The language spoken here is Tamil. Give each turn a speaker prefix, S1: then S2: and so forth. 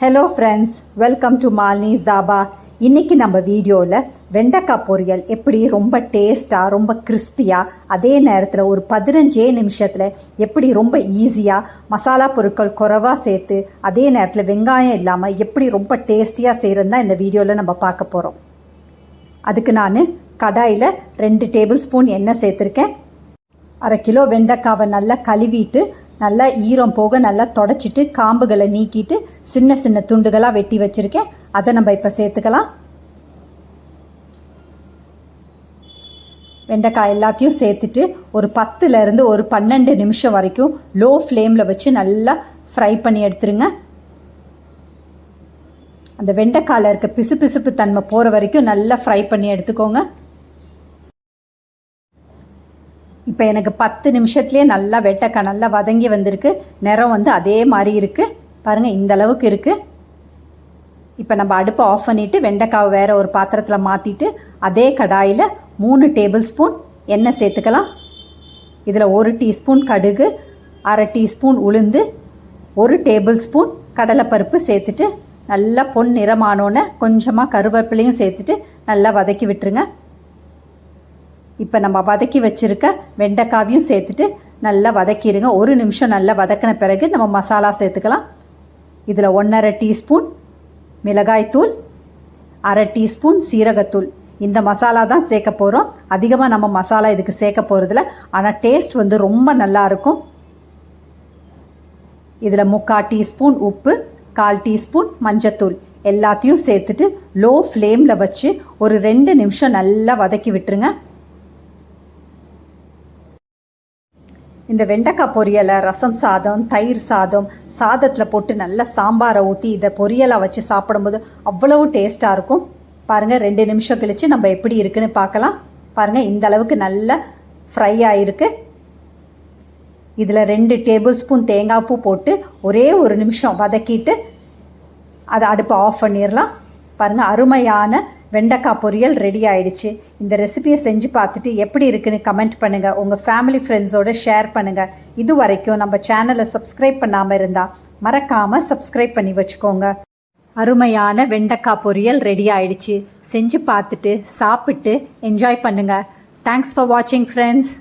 S1: Hello friends welcome to Malini's dhaba இன்றைக்கி நம்ம வீடியோவில் வெண்டைக்காய் பொரியல் எப்படி ரொம்ப டேஸ்ட்டாக ரொம்ப கிறிஸ்பியாக அதே நேரத்தில் ஒரு பதினஞ்சே நிமிஷத்தில் எப்படி ரொம்ப ஈஸியாக மசாலா பொருட்கள் குறைவாக சேர்த்து அதே நேரத்தில் வெங்காயம் இல்லாமல் எப்படி ரொம்ப டேஸ்டியாக செய்கிறது தான் இந்த வீடியோவில் நம்ம பார்க்க போகிறோம் அதுக்கு நான் கடாயில் ரெண்டு டேபிள் ஸ்பூன் எண்ணெய் சேர்த்துருக்கேன். அரை கிலோ வெண்டைக்காவை நல்லா கழுவிட்டு நல்லா ஈரம் போக நல்லா தொடச்சிட்டு காம்புகளை நீக்கிட்டு சின்ன சின்ன துண்டுகளாக வெட்டி வச்சுருக்கேன். அதை நம்ம இப்போ சேர்த்துக்கலாம். வெண்டைக்காய் எல்லாத்தையும் சேர்த்துட்டு ஒரு பத்துலேருந்து ஒரு பன்னெண்டு நிமிஷம் வரைக்கும் லோ ஃப்ளேமில் வச்சு நல்லா ஃப்ரை பண்ணி எடுத்துருங்க. அந்த வெண்டைக்காயில் இருக்க பிசு பிசுப்பு தன்மை போகிற வரைக்கும் நல்லா ஃப்ரை பண்ணி எடுத்துக்கோங்க. இப்போ எனக்கு பத்து நிமிஷத்துலேயே நல்லா வெட்டக்கா நல்லா வதங்கி வந்திருக்கு. நிறம் வந்து அதே மாதிரி இருக்குது பாருங்கள் இந்த அளவுக்கு இருக்குது இப்போ நம்ம அடுப்பை ஆஃப் பண்ணிவிட்டு வெண்டைக்காவை வேறு ஒரு பாத்திரத்தில் மாற்றிட்டு அதே கடாயில் மூணு டேபிள் ஸ்பூன் எண்ணெய் சேர்த்துக்கலாம். இதில் ஒரு டீஸ்பூன் கடுகு அரை டீஸ்பூன் உளுந்து ஒரு டேபிள் ஸ்பூன் கடலைப்பருப்பு சேர்த்துட்டு நல்லா பொன் நிறமானோன்னே கொஞ்சமாக கருவேப்பிலையும் சேர்த்துட்டு நல்லா வதக்கி விட்டுருங்க. இப்போ நம்ம வதக்கி வச்சுருக்க வெண்டைக்காவையும் சேர்த்துட்டு நல்லா வதக்கிடுங்க ஒரு நிமிஷம் நல்லா வதக்கின பிறகு நம்ம மசாலா சேர்த்துக்கலாம். இதில் ஒன்றரை டீஸ்பூன் மிளகாய்த்தூள் அரை டீஸ்பூன் சீரகத்தூள். இந்த மசாலா தான் சேர்க்க போகிறோம் அதிகமாக நம்ம மசாலா இதுக்கு சேர்க்க போகிறதில்ல ஆனால் டேஸ்ட் வந்து ரொம்ப நல்லாயிருக்கும் இதில் முக்கால் டீஸ்பூன் உப்பு கால் டீஸ்பூன் மஞ்சத்தூள் எல்லாத்தையும் சேர்த்துட்டு லோ ஃப்ளேமில் வச்சு ஒரு ரெண்டு நிமிஷம் நல்லா வதக்கி விட்டுருங்க. இந்த வெண்டைக்காய் பொரியலை ரசம் சாதம் தயிர் சாதம் சாதத்தில் போட்டு நல்லா சாம்பாரை ஊற்றி இதை பொரியலாக வச்சு சாப்பிடும்போது அவ்வளவு டேஸ்ட்டாக இருக்கும். பாருங்கள் ரெண்டு நிமிஷம் கழித்து நம்ம எப்படி இருக்குன்னு பார்க்கலாம். பாருங்கள் இந்த அளவுக்கு நல்லா ஃப்ரை ஆகிருக்கு இதில் ரெண்டு டேபிள் ஸ்பூன் தேங்காய் பூ போட்டு ஒரே ஒரு நிமிஷம் வதக்கிட்டு அதை அடுப்பை ஆஃப் பண்ணிடலாம் பாருங்கள் அருமையான வெண்டைக்காய் பொரியல் ரெடி ஆயிடுச்சு. இந்த ரெசிபியை செஞ்சு பார்த்துட்டு எப்படி இருக்குன்னு கமெண்ட் பண்ணுங்கள் உங்கள் ஃபேமிலி ஃப்ரெண்ட்ஸோட ஷேர் பண்ணுங்கள் இது வரைக்கும் நம்ம சேனலை சப்ஸ்கிரைப் பண்ணாமல் இருந்தால் மறக்காமல் சப்ஸ்கிரைப் பண்ணி வச்சுக்கோங்க. அருமையான வெண்டைக்காய் பொரியல் ரெடி ஆயிடுச்சு. செஞ்சு பார்த்துட்டு சாப்பிட்டு என்ஜாய் பண்ணுங்கள் தேங்க்ஸ் ஃபார் வாட்சிங் ஃப்ரெண்ட்ஸ்